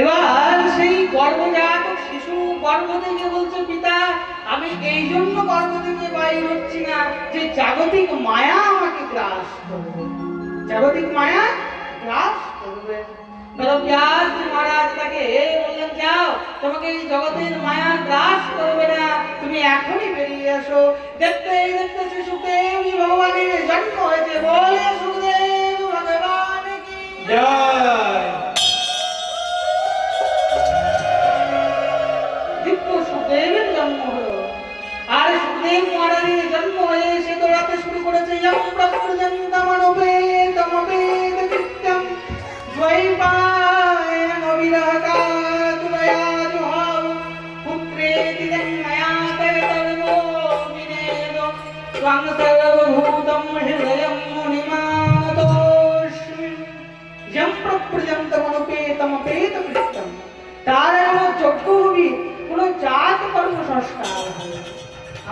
এবার সেই গর্ভজাত শিশু গর্ভ থেকে বলছে, পিতা, আমি এই জন্য গর্ভ থেকে বাইর হচ্ছি না যে জাগতিক মায়া আমাকে গ্রাস করবে। জাগতিক মায়া গ্রাস করবে। মহারাজ তাকে বললেন, যাও, তোমাকে এই জগতের মায়া গ্রাস করবে না, তুমি এখনই বেরিয়ে আসো দেখতে দেখতে সুখদেব ভগবানের জন্ম হয়েছে বলে সুখদেব ভগবান কি জয়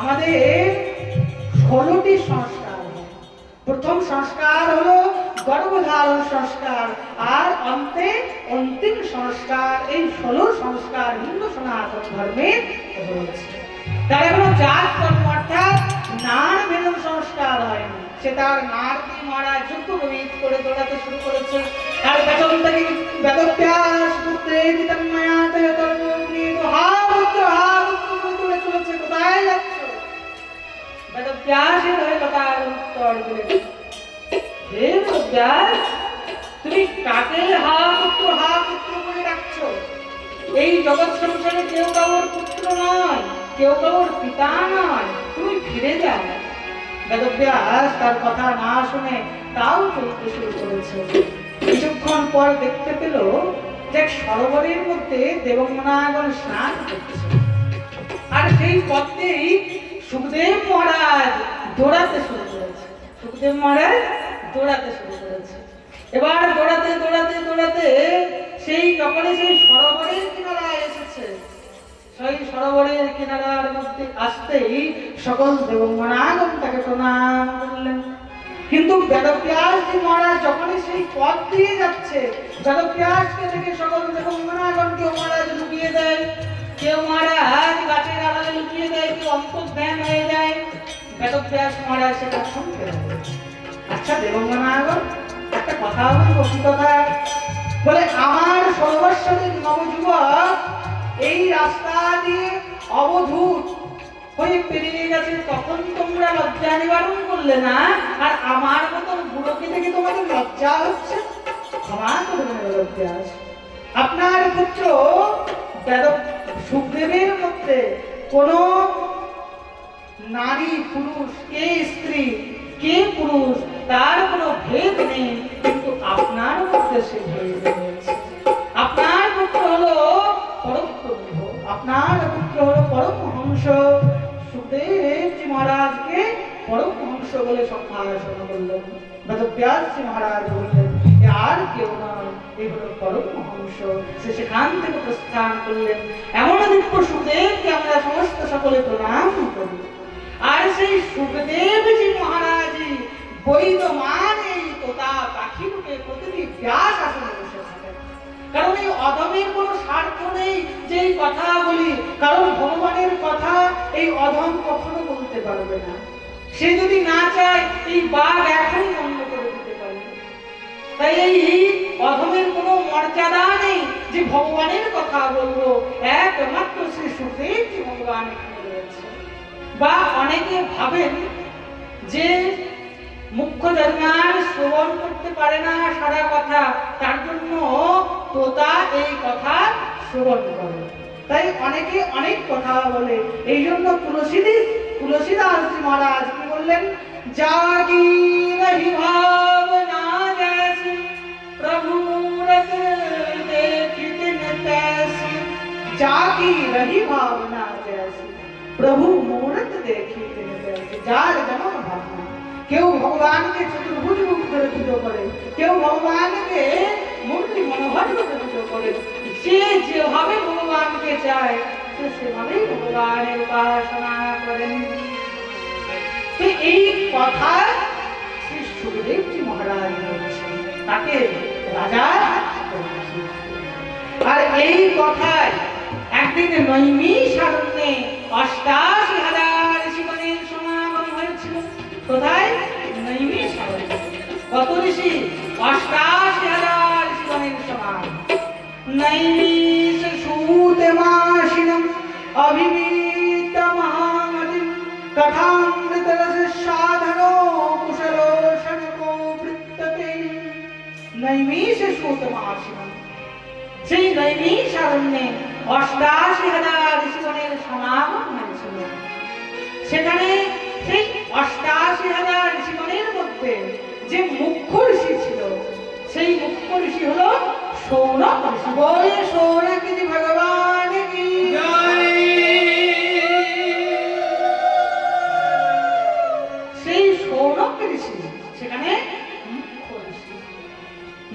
আমাদের ষোলোটি সংস্কার প্রথম সংস্কার হলো গর্ভধারণ সংস্কার আর অন্তে অন্তিম সংস্কার, এই ষোলো সংস্কার হিন্দু সনাতন ধর্মের রয়েছে। তার কোনো জাত কর্ম অর্থাৎ নার ভেদন সংস্কার হয়নি সে তার নার দিয়ে মারা যুদ্ধ বিদ করে দৌড়াতে শুরু করেছে। আর পেছন থেকে বেদব্যাস পুত্রে বেদব্যাসের হয়ে কথার উত্তর দিলেন হে বেদব্যাস তুমি কাকে হা পুত্র হা পুত্র বলে ডাকছো এই জগৎ সংসারে কেউ কাউর পুত্র নয়, কেউ কাউর পিতা নয়, তুমি ফিরে যাও। বেদব্যাস তার কথা না শুনে তাও চলতে শুরু করেছে। কিছুক্ষণ পর দেখতে পেল যে সরোবরের মধ্যে দেবঙ্গনাগণ স্নান করছে। আর সেই পথেই সুখদেব মহারাজ দৌড়াতে শুরু করেছে। সুখদেব মহারাজ দৌড়াতে শুরু করেছে। এবার দৌড়াতে দৌড়াতে দৌড়াতে সেই যখনই সেই সরোবরের কিনারায় এসেছে। সেই সরোবরের কিনারার মধ্যে আসতেই সকল দেবঙ্গনাগণ তাকে প্রণাম করলেন। কিন্তু বেদব্যাসজি মহারাজ যখনই সেই পথ দিয়ে যাচ্ছে, বেদব্যাসকে দেখে সকল দেবঙ্গনাগণ কেউ মহারাজ লুকিয়ে দেয়। কেউ মহারাজ গাছের আড়ালে লুকিয়ে দেয়, কেউ অন্তর্ধ্যান হয়ে যায়। বেদব্যাস মহারাজ সেটা শুনতে আচ্ছা দেবঙ্গনাগণ একটা কথা হবে কি কথা। বলে, আমার সর্বস্বরীর নবযুবক এই রাস্তা দিয়ে অবধূত হয়ে পেরিয়ে গেছে, তখন তোমরা লজ্জা নিবারণ করলে না, আর আমার মতন বুড়োকে দেখে তোমাদের লজ্জা হচ্ছে? ক্ষমা করবেন বেদব্যাস আপনার পুত্র বেদ সুখদেবের মধ্যে কোনো নারী, পুরুষ, কে স্ত্রী, কে পুরুষ, তার কোনো ভেদ নেই, কিন্তু আপনার মধ্যে সে ভেদ আপনার পুত্র হলো পরমপ্রভু আপনার পুত্র হলো পরমহংস। সুখদেবজি মহারাজকে পরমহংস বলে সম্ভাষণ করলেন। বেদব্যাসজি মহারাজ বললেন "এ আর কেউ নয় হলো পরমহংস সে সেখান থেকে প্রস্থান করলেন। এমন দিব্য সুখদেবকে আমরা সমস্ত সকলে প্রণাম করি। আর সেই সুখদেবজি বৈদমান এই তোতা পাখি রূপে প্রতিটি ব্যাস আসনে বসে কারণ এই অধমের কোনো স্বার্থ নেই যে বলি কারণ ভগবানের কথা এই অধম কখনো বলতে পারবে না। সে যদি না চায়, এই বাঘ এখনই পারে তাই এই অধমের কোনো মর্যাদা নেই যে ভগবানের কথা বলব। একমাত্র শ্রী সুখদেব ভগবান বা অনেকে ভাবেন যে মুখ্য জন্মার শ্রবণ করতে পারে না সারা কথা, তার জন্য তোতা এই কথা শ্রবণ করে। তাই অনেকে অনেক কথা বলে। এই জন্য তুলসীদাস তুলসীদাস মহারাজ কি বললেন? জাগি রহি की रही भावना जैसी। प्रभु मूर्त देखी जाल जनम भावना। কেউ ভগবানকে চতুর্ভুজ রূপ ধরে পুজো করে কেউ ভগবানকে মূর্তি মনোহর রূপে পুজো করে সে যেভাবে ভগবানকে চায় সে সেভাবেই ভগবানের উপাসনা করেন তো এই কথা একদিন নৈমি সারণ্যে অষ্টাশি হাজার ঋষিগণের সমাগম হয়েছিল। কোথায়? নৈমি সারণ্যে কত ঋষি? অষ্টাশি হাজার ঋষিগণের সমাগম। নৈমিষ সুতমাসিনম অভিবিত মহামতিম কথামৃতরস সাধনো কুশলো বৃত্ততে। সুতমাসিনম সেই অরণ্যে অষ্টাশি হাজার ঋষিগণের সমাগম হয়েছিল। সেখানে সেই অষ্টাশি হাজার ঋষিগণের মধ্যে যে মুখ্য ঋষি ছিল, সেই মুখ্য ঋষি হলো সৌনক ঋষি। বলে সৌনক ভগবান কি? সেই সৌনক ঋষি সেখানে মুখ্য ঋষি।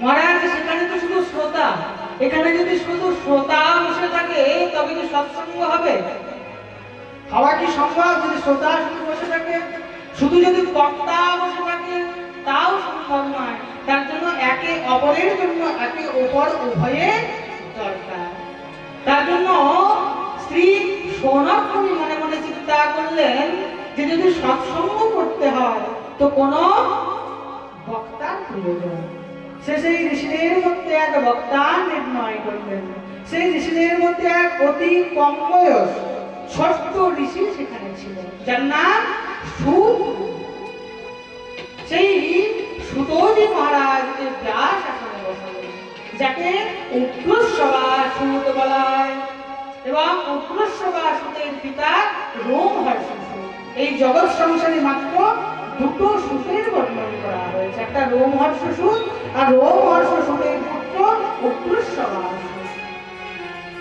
মহারাজ, সেখানে তো শুধু শ্রোতা। এখানে যদি শুধু শ্রোতা সৎসঙ্গ হবে? হওয়া কি সম্ভব যদি শ্রোতা শুধু বসে থাকে? শুধু যদি বক্তা বসে থাকে, তাও সম্ভব নয়। তার জন্য একে অপরের জন্য একে অপর উভয়ে তার জন্য শ্রী সৌনক মনে মনে চিন্তা করলেন যে যদি সৎসঙ্গ করতে হয়, তো কোনো বক্তার প্রয়োজন। সে সেই ঋষিদের মধ্যে এক বক্তা নির্ণয় করলেন। সেই ঋষিদের মধ্যে এক অতি কম বয়স ষষ্ঠ ঋষি সেখানে ছিল যার নাম সুত সেই সুতোজি মহারাজকে ব্যাস আসনে বসালেন, যাকে উগ্রসভা সুত বলা হয় এবং উগ্রসভা সুতের পিতা রোম হর্ষ এই জগৎ সংসারে মাত্র দুটো সুতের বর্ণন করা হয়েছে, একটা রোমহর্ষ সুত আর রোমহর্ষ সুতের পুত্র উগ্রসভা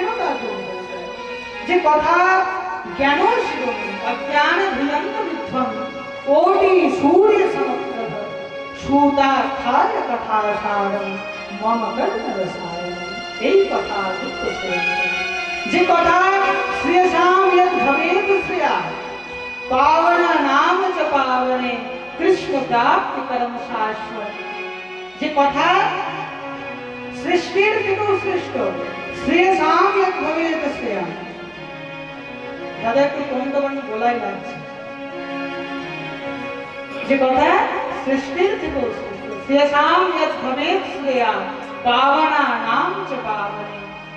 অজ্ঞানতা দূর হয়ে যায় যে কথা জ্ঞান শিরোমণি অজ্ঞান ভুয়ন্ত বিধ্বন কোটি সূর্য সমুদ্র সুতা খায় কথা সারম মম কর্ণ রসায়ন এই কথা দুঃখ যে কথা শ্রেয়সাম यद भवेत श्रेया पावन नाम च पावने কৃষ্ণ প্রাপ্তি করম শাশ্বত যে কথা সৃষ্টির থেকেও শ্রেষ্ঠ শ্রেষাম ভবেত শ্রেয়া দাদা একটু কম তোমার বলাই লাগছে যে কথা সৃষ্টির থেকে শ্রেষাম ভবেত শ্রেয়া পাবনা নাম চ পাবনে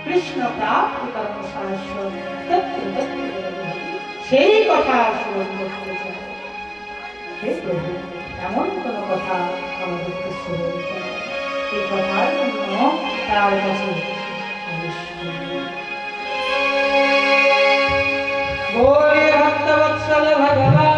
কৃষ্ণ প্রাপ্ত কর্ম শাশ্বত সেই কথা স্মরণ এমন কোনো কথা আমাদেরকে স্মরণ এই কথার জন্য তার কাছে ভগবান